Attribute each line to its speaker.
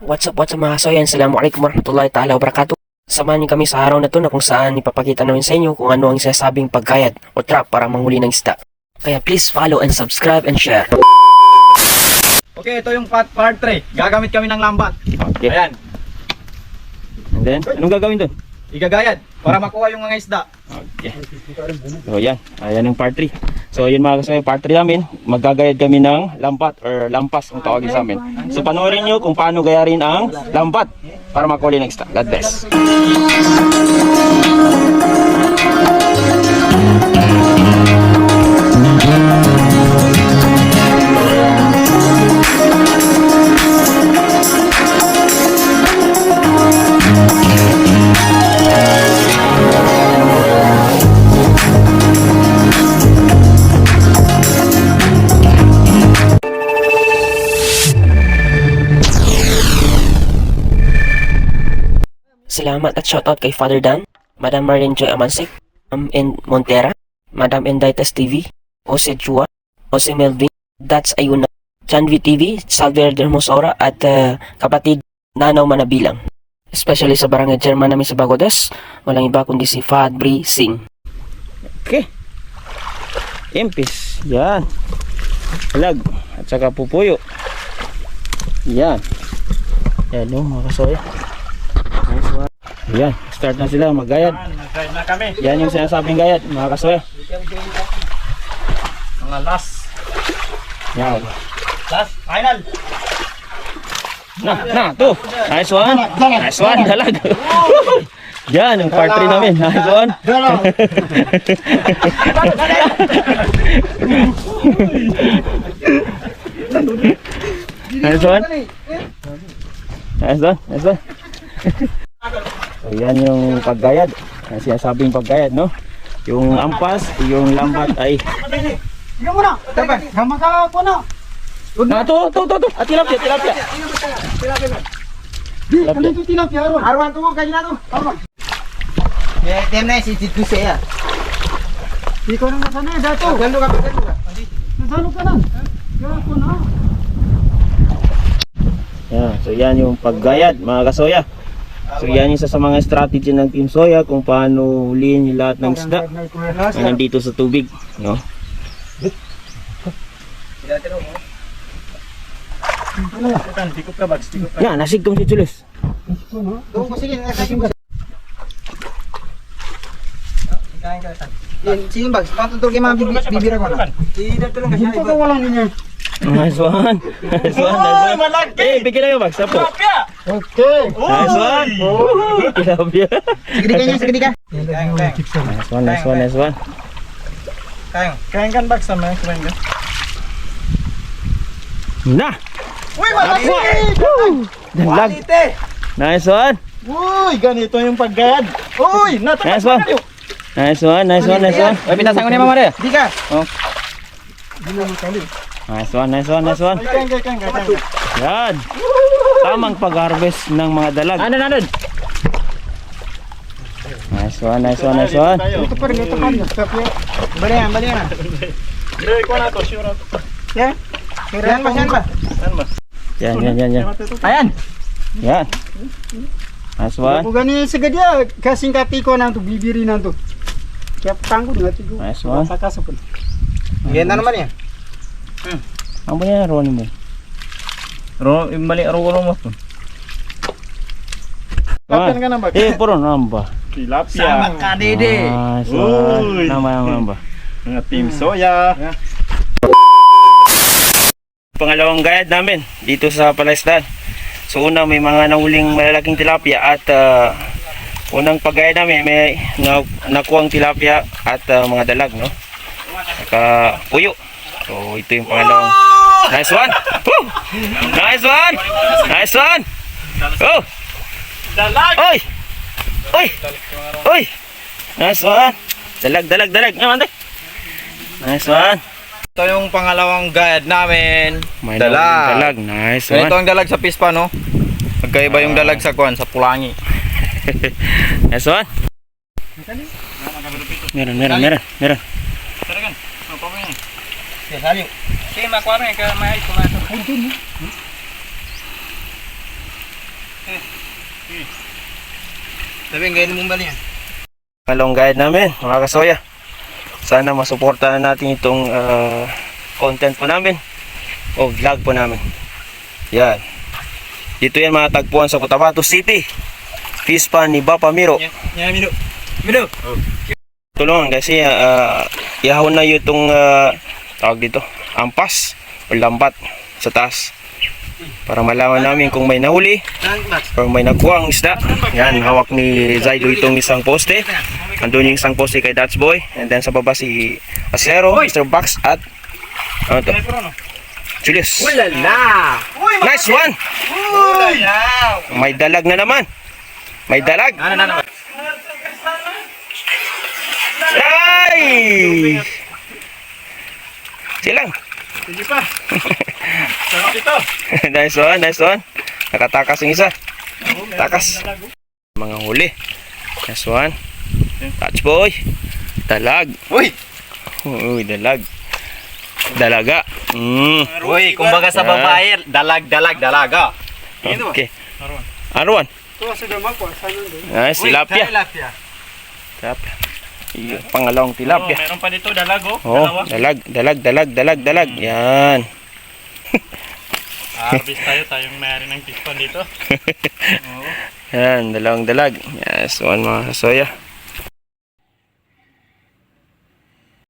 Speaker 1: What's up, what's up mga kasoyan? Assalamualaikum warahmatullahi ta'ala wabarakatuh. Samahan niyo kami sa araw na to na kung saan ipapakita namin sa inyo kung ano ang sinasabing pagkayat o trap para manghuli ng isda. Kaya please follow and subscribe and share.
Speaker 2: Okay, ito yung part, part 3. Gagamit kami ng lambat.
Speaker 3: Okay.
Speaker 2: Ayan,
Speaker 3: And then, anong gagawin doon?
Speaker 2: igagayad para makuha yung mga isda.
Speaker 3: Okay. So, yan. Ayan yung part 3. So, yun mga kasama, part 3 namin. Maggagayad kami ng lampat or lampas kung tawagin sa amin. So, panoorin nyo kung paano gayarin ang lampat para makuli ng isda. God bless.
Speaker 1: Salamat at shoutout kay Father Dan, Madam Marlene Joy Amansik, Ma'am N. Montera, Madam Endaitas TV, Jose Chua, Jose Melvin, That's Ayuna, Chanvi TV, Salver Dermosora at uh, kapatid Nanaw Manabilang. Especially sa barangay chairman namin sa Bagodas, walang iba kundi si Fadri Singh.
Speaker 3: Okay. Impis. Yan. Halag. At saka pupuyo. Yan. Yan no, mga kasoya. Nice one. Yan. Start na sila maggayad.
Speaker 2: Nag-drive na kami.
Speaker 3: Yan yung sinasabing gayad, mga kasoya.
Speaker 2: Mga last.
Speaker 3: Yan.
Speaker 2: Last, final.
Speaker 3: Na, na, to. Nice one. Nice one, dalag. Yan, yung part 3 namin. Nice one. nice one. Nice one, nice one. So, yan yung paggayad. Ang sinasabing paggayad, no? Yung ampas, yung lambat ay...
Speaker 2: Ikaw muna. Tabi, hama ka po na.
Speaker 3: Na, to, to, to, to. Ah, tilapia, tilapia.
Speaker 2: Ano ito tilapia, Arwan? Arwan, kayo na to. Arwan.
Speaker 4: Eh, tem na si Titu saya.
Speaker 2: Ikaw nang nasana, dato.
Speaker 4: Gando ka, gando ka.
Speaker 2: Nasano ka na? Kaya ko na.
Speaker 3: Yan, so yan yung paggayad mga kasoya. So yan isa sa mga strategy ng Team Soya kung paano huliin yung lahat ng isda na nandito sa tubig. No?
Speaker 2: Ka, bags.
Speaker 3: Yan, nasigkom si Julius.
Speaker 4: Tuh ko sige, sige ko. Yan, sige bag, patutul kay mga bibi- bibira ko na. Tidak tulong kasi.
Speaker 2: Ito ka wala ninyo.
Speaker 3: Nice one. Nice one, nice one. Eh, bigyan na yung bag. Sapo.
Speaker 2: Okay.
Speaker 3: Nice one. Tilapia.
Speaker 4: Sige di kanya, sige ka.
Speaker 3: Nice one, nice one, nice one.
Speaker 4: Kayang.
Speaker 2: Kain kan bags sama, kumain ka.
Speaker 3: Na!
Speaker 2: Uy, malaki!
Speaker 3: Dalag. Nice one.
Speaker 2: Uy, ganito yung paggayad. Uy, natakot
Speaker 3: Nice one. Nice one, nice one, nice one. Uy, pitasan ko niya mamari.
Speaker 4: Di ka.
Speaker 3: Nice one, nice one, nice one. Yan. Tamang pag-harvest ng mga dalag. Ano, ano, Nice one, nice one, nice one.
Speaker 2: Ito pa rin, ito pa rin.
Speaker 4: Bali yan, bali yan.
Speaker 2: Dire ko na to, sure na to.
Speaker 4: Yan. Yan ba, yan ba?
Speaker 2: Yan ba?
Speaker 3: Yan, yan, yan, yan.
Speaker 4: Ayan.
Speaker 3: Yan. Nice one.
Speaker 2: Ako gani sa gadya, kasing katiko na to, bibiri na to. Kaya tanggo na tigo.
Speaker 3: Nice one.
Speaker 2: Sa kaso po.
Speaker 4: Ganda naman yan.
Speaker 3: Ang ba yan, Ronnie mo?
Speaker 2: Ro, mali aro ko mo to. Kapyan ka na ba?
Speaker 3: Eh, puro namba.
Speaker 2: Tilapia.
Speaker 4: ka, dede.
Speaker 3: Nice one.
Speaker 2: Uy.
Speaker 3: Nama, nama, namba.
Speaker 2: Mga team soya.
Speaker 3: Pangalawang gayad namin dito sa Palaisdan. So una may mga nahuling malalaking tilapia at ah, unang paggayad namin may na, nakuwang tilapia at ah, mga dalag no. Saka puyo. So ito yung pangalawang. Nice one. Woo! Nice one. Nice one. Oh.
Speaker 2: Dalag!
Speaker 3: Oy. Oy. Oy. Nice one. Dalag, dalag, dalag. Naman Nice one.
Speaker 4: Ito yung pangalawang guide namin.
Speaker 3: May
Speaker 4: Dalag.
Speaker 3: Nice one.
Speaker 4: Ganito ang dalag sa pispa, no? Magkaiba yung dalag sa kuan, sa pulangi.
Speaker 3: Nice one. Meron, meron, meron, meron.
Speaker 2: Taragan. Ano pa ba yan?
Speaker 4: Yes, aliw. Sige, makuha yan. Kaya may ayos kumain. Sabi, ganyan mo bali yan.
Speaker 3: Malong guide namin, mga kasoya. Sana masuportahan natin itong ah, content po namin o vlog po namin. Yan. Dito yan matagpuan sa Cotabato City. Fispa ni Bapa Miro.
Speaker 4: Yan, Mino. Mino!
Speaker 3: Tulungan kasi uh, ihahon na yung itong ah, tawag dito, ampas o lambat sa taas. Para malaman namin kung may nahuli or may nakuha ang isda. Yan, hawak ni Zaido itong isang poste. Andun yung isang poste kay Dutch Boy. And then sa baba si Acero, Mr. Box at ano to? Julius.
Speaker 4: Ulala!
Speaker 3: Nice one! May dalag na naman. May dalag.
Speaker 4: Ano, ano?
Speaker 3: Ay! Silang.
Speaker 2: Sige pa. Sarap ito.
Speaker 3: nice one, nice one. Nakatakas yung isa. Takas. Mga huli. Nice one. Touch boy. Dalag.
Speaker 4: Uy!
Speaker 3: Uy, dalag. Dalaga. Mm.
Speaker 4: Uy, kumbaga sa babae, dalag, dalag, dalaga.
Speaker 3: Okay. Arwan.
Speaker 2: Sana doon.
Speaker 3: Nice, tilapia.
Speaker 4: tilapia.
Speaker 3: Pangalawang tilapia.
Speaker 5: meron pa dito dalag oh.
Speaker 3: Oh, dalag, dalag, dalag, dalag, dalag. Yan.
Speaker 5: Harvest tayo, tayong may-ari ng piston dito.
Speaker 3: Yan, dalawang dalag. Yes, one mga kasoya.